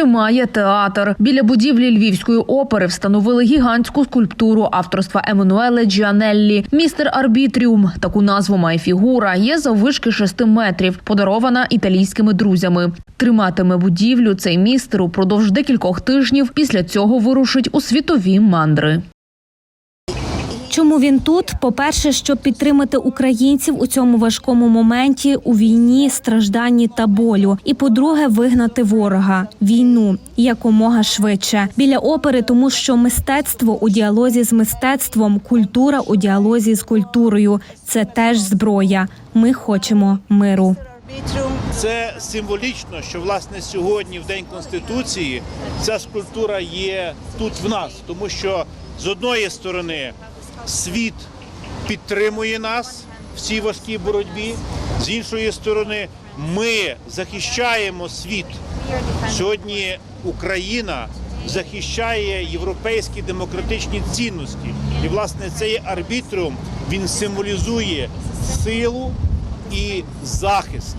тримає театр. Біля будівлі Львівської опери встановили гігантську скульптуру авторства Еммануеле Джіанеллі. Містер Арбітріум таку назву має фігура. Є заввишки 6 метрів, подарована італійськими друзями. Триматиме будівлю цей містер упродовж декількох тижнів. Після цього вирушить у світові мандри. Чому він тут? По-перше, щоб підтримати українців у цьому важкому моменті у війні, стражданні та болю. І по-друге, вигнати ворога війну якомога швидше біля опери, тому що мистецтво у діалозі з мистецтвом, культура у діалозі з культурою це теж зброя. Ми хочемо миру. Це символічно, що власне сьогодні, в день конституції, ця скульптура є тут в нас, тому що з одної сторони світ підтримує нас в цій важкій боротьбі, з іншої сторони, ми захищаємо світ. Сьогодні Україна захищає європейські демократичні цінності, і власне цей арбітріум він символізує силу і захист.